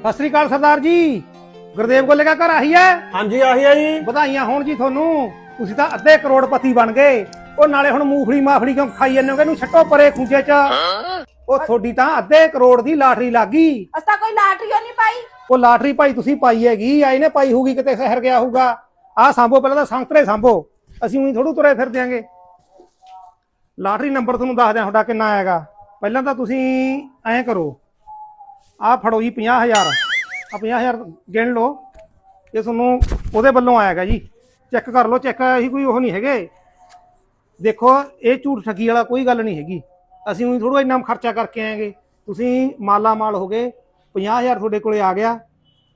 ਸਤਿ ਸ੍ਰੀ ਅਕਾਲ ਸਰਦਾਰ ਜੀ। ਗੁਰਦੇਵ ਗੋਲੇ ਦਾ ਘਰ ਆਹੀ ਹੈ? ਹਾਂਜੀ ਆਹੀ ਆ ਜੀ। ਵਧਾਈਆਂ ਹੋਣ ਜੀ ਤੁਹਾਨੂੰ। ਤੁਸੀਂ ਤਾਂ ਅੱਧੇ ਕਰੋੜਪਤੀ ਬਣ ਗਏ। ਉਹ ਨਾਲੇ ਹੁਣ ਮੂੰਗਫਲੀ ਮਾਫੜੀ ਕਿਉਂ ਖਾਈ ਜਾਂਦੇ ਹੋ? ਕਿ ਇਹਨੂੰ ਛੱਟੋ ਪਰੇ ਖੂੰਜੇ 'ਚ। ਉਹ ਤੁਹਾਡੀ ਤਾਂ ਅੱਧੇ ਕਰੋੜ ਦੀ ਲਾਟਰੀ ਲੱਗ ਗਈ। ਅਸਤਾ ਕੋਈ ਲਾਟਰੀ ਓ ਨਹੀਂ ਪਾਈ। ਉਹ ਲਾਟਰੀ ਭਾਈ ਤੁਸੀਂ ਪਾਈ ਹੈਗੀ। ਆਈ ਨੇ ਪਾਈ ਹੋਊਗੀ ਕਿਤੇ ਸ਼ਹਿਰ ਗਿਆ ਹੋਊਗਾ। ਆਹ ਸਾਂਭੋ ਪਹਿਲਾਂ ਤਾਂ ਸੰਤਰੇ ਸਾਂਭੋ। ਅਸੀਂ ਉਹੀ ਥੋੜੂ ਤੁਰੇ ਫਿਰ ਦਿਆਂਗੇ ਲਾਟਰੀ ਨੰਬਰ ਤੁਹਾਨੂੰ ਦੱਸ ਦਿਆਂ ਤੁਹਾਡਾ ਕਿੰਨਾ ਆਏਗਾ। ਪਹਿਲਾਂ ਤਾਂ ਤੁਸੀਂ ਐਂ ਕਰੋ। ਆਹ ਫੜੋ ਜੀ 50000 ਆ 50000 ਗਿਣ ਲਓ। ਇਹ ਤੁਹਾਨੂੰ ਉਹਦੇ ਵੱਲੋਂ ਆਏਗਾ ਜੀ। ਚੈੱਕ ਕਰ ਲਓ, ਚੈੱਕ ਅਸੀਂ ਕੋਈ ਉਹ ਨਹੀਂ ਹੈਗੇ। ਦੇਖੋ, ਇਹ ਝੂਠ ਠੱਗੀ ਵਾਲਾ ਕੋਈ ਗੱਲ ਨਹੀਂ ਹੈਗੀ। ਅਸੀਂ ਉਹੀ ਥੋੜਾ ਇੰਨਾ ਖਰਚਾ ਕਰਕੇ ਆਏਗੇ। ਤੁਸੀਂ ਮਾਲਾ ਮਾਲ ਹੋ ਗਏ 50000 ਤੁਹਾਡੇ ਕੋਲੇ ਆ ਗਿਆ।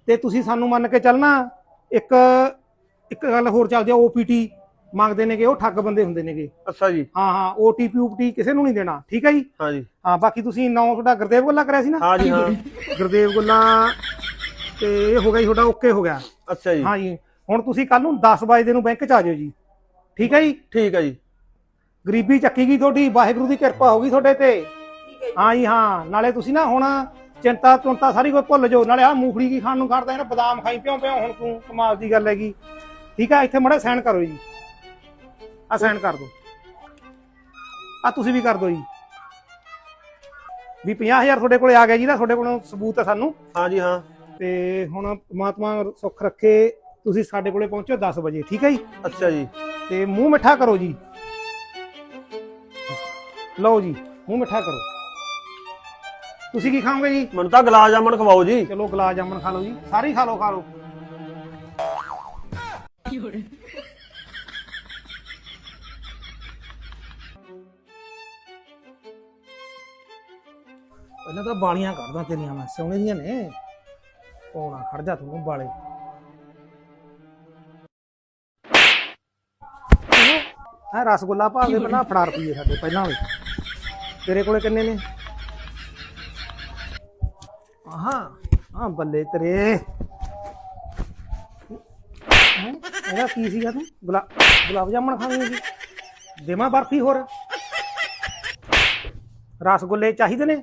ਤੇ ਤੁਸੀਂ ਸਾਨੂੰ ਮੰਨ ਕੇ ਚੱਲਣਾ, ਇੱਕ ਇੱਕ ਗੱਲ ਹੋਰ ਚੱਲਦੀ ਆ OPT ਮੰਗਦੇ ਨੇਗੇ ਉਹ ਠੱਗ ਬੰਦੇ ਹੁੰਦੇ ਨੇਗੇ। ਅੱਛਾ ਜੀ। ਹਾਂ ਹਾਂ OTP UPT ਕਿਸੇ ਨੂੰ ਨਹੀਂ ਦੇਣਾ ਠੀਕ ਹੈ ਜੀ? ਹਾਂ ਜੀ। ਹਾਂ ਬਾਕੀ ਤੁਸੀਂ ਨਾਮ ਤੁਹਾਡਾ ਗੁਰਦੇਵ ਗੁੱਲਾ ਕਰਿਆ ਸੀ ਨਾ? ਹਾਂ ਜੀ ਹਾਂ। ਗੁਰਦੇਵ ਗੁੱਲਾ ਤੇ ਇਹ ਹੋ ਗਿਆ ਜੀ ਤੁਹਾਡਾ ਓਕੇ ਹੋ ਗਿਆ। ਅੱਛਾ ਜੀ। ਹਾਂ ਜੀ ਹੁਣ ਤੁਸੀਂ ਕੱਲ ਨੂੰ 10 ਵਜੇ ਨੂੰ ਬੈਂਕ 'ਚ ਆ ਜਾਓ ਜੀ ਠੀਕ ਹੈ ਜੀ? ਠੀਕ ਹੈ ਜੀ। ਗਰੀਬੀ ਚੱਕੀ ਗਈ ਤੁਹਾਡੀ ਵਾਹਿਗੁਰੂ ਦੀ ਕਿਰਪਾ ਹੋ ਗਈ ਤੁਹਾਡੇ ਤੇ। ਹੈ ਜੀ। ਹਾਂ ਨਾਲੇ ਤੁਸੀਂ ਨਾ ਹੁਣ ਚਿੰਤਾ ਚੁੰਤਾ ਸਾਰੀ ਕੋਈ ਭੁੱਲ ਜਾਓ ਨਾਲੇ ਆ ਮੂੰਗਫਲੀ ਕੀ ਖਾਣ ਨੂੰ ਖੜਦਾ ਇਹਨਾਂ ਬਦਾਮ ਖਾਈ ਪਿਓ ਪਿਓ ਹੁਣ ਤੂੰ ਕਮਾਲ ਦੀ ਗੱਲ ਹੈਗੀ। ਠੀਕ ਆ ਇੱਥੇ ਮੜਾ ਸਾਈਨ ਕਰੋ ਜੀ। ਆ ਸਾਈਨ ਕਰ ਦਿਓ ਆ ਤੁਸੀਂ ਵੀ ਕਰ ਦਿਓ ਜੀ। ਵੀ 50000 ਤੁਹਾਡੇ ਕੋਲੇ ਆ ਗਿਆ ਜੀ ਨਾ ਤੁਹਾਡੇ ਕੋਲੋਂ ਸਬੂਤ ਹੈ ਸਾਨੂੰ। ਹਾਂ ਜੀ ਹਾਂ। ਤੇ ਹੁਣ ਪ੍ਰਮਾਤਮਾ ਸੁੱਖ ਰੱਖੇ ਤੁਸੀਂ ਸਾਡੇ ਕੋਲੇ ਪਹੁੰਚੋ 10 ਵਜੇ ਠੀਕ ਹੈ ਜੀ? ਅੱਛਾ ਜੀ। ਤੇ ਮੂੰਹ ਮਿੱਠਾ ਕਰੋ ਜੀ। ਲਓ ਜੀ ਮੂੰਹ ਮਿੱਠਾ ਕਰੋ। ਤੁਸੀਂ ਕੀ ਖਾਓਗੇ ਜੀ? ਮੈਨੂੰ ਤਾਂ ਗੁਲਾਬ ਜਾਮਣ ਖਵਾਓ ਜੀ। ਚਲੋ ਗੁਲਾਬ ਜਾਮਣ ਖਾ ਲਓ ਜੀ। ਸਾਰੇ ਖਾ ਲਓ ਖਾ ਲਓ। ਪਹਿਲਾਂ ਤਾਂ ਬਾਲੀਆਂ ਕੱਢਦਾ ਤੇਰੀਆਂ ਮੈਂ ਸੋਹਣੇ ਦੀਆਂ ਨੇ। ਕੋਣਾ ਖੜ ਜਾ ਤੂੰ ਬਾਲੇ। ਆ ਰਸਗੁੱਲਾ ਭਾਵੇਂ ਪਹਿਲਾਂ ਫੜਾ ਰੁਪਈਏ ਸਾਡੇ, ਪਹਿਲਾਂ ਵੀ। ਤੇਰੇ ਕੋਲੇ ਕਿੰਨੇ ਨੇ? ਆਹਾਂ ਹਾਂ ਬੱਲੇ ਤੇਰੇ। ਇਹਦਾ ਕੀ ਸੀਗਾ ਤੂੰ? ਗੁਲਾ, ਗੁਲਾਬ ਜਾਮਣ ਖਾਣੀ ਸੀ ਦੇਵਾਂ ਬਰਫੀ ਹੋਰ। ਰਸਗੁੱਲੇ ਚਾਹੀਦੇ ਨੇ?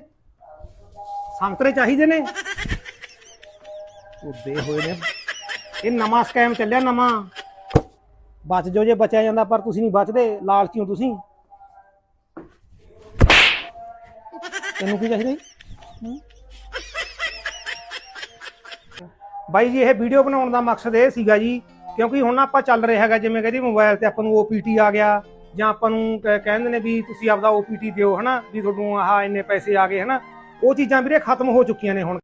ਸੰਤਰੇ ਚਾਹੀਦੇ ਨੇ? ਉਦੇ ਹੋਏ ਨੇ। ਇਹ ਨਵਾਂ ਸਕੈਮ ਚੱਲਿਆ, ਨਵਾਂ। ਬਚ ਜੋ ਜੇ ਬਚਿਆ ਜਾਂਦਾ, ਪਰ ਤੁਸੀਂ ਨਹੀਂ ਬਚਦੇ। ਲਾਲਚੀ ਹੋ ਤੁਸੀਂ। ਤੈਨੂੰ ਕੀ ਚਾਹੀਦਾ ਜੀ? ਬਾਈ ਜੀ, ਇਹ ਵੀਡੀਓ ਬਣਾਉਣ ਦਾ ਮਕਸਦ ਇਹ ਸੀਗਾ ਜੀ, ਕਿਉਂਕਿ ਹੁਣ ਆਪਾਂ ਚੱਲ ਰਿਹਾ ਹੈਗਾ, ਜਿਵੇਂ ਕਹਿੰਦੇ ਮੋਬਾਈਲ ਤੇ ਆਪਾਂ ਨੂੰ OPT ਆ ਗਿਆ, ਜਾਂ ਆਪਾਂ ਨੂੰ ਕਹਿੰਦੇ ਨੇ ਵੀ ਤੁਸੀਂ ਆਪਦਾ OPT ਦਿਓ, ਹਨਾ? ਵੀ ਤੁਹਾਨੂੰ ਆਹ ਇੰਨੇ ਪੈਸੇ ਆ ਗਏ, ਹਨਾ? ਉਹ ਚੀਜ਼ਾਂ ਵੀਰੇ ਖਤਮ ਹੋ ਚੁੱਕੀਆਂ ਨੇ ਹੁਣ।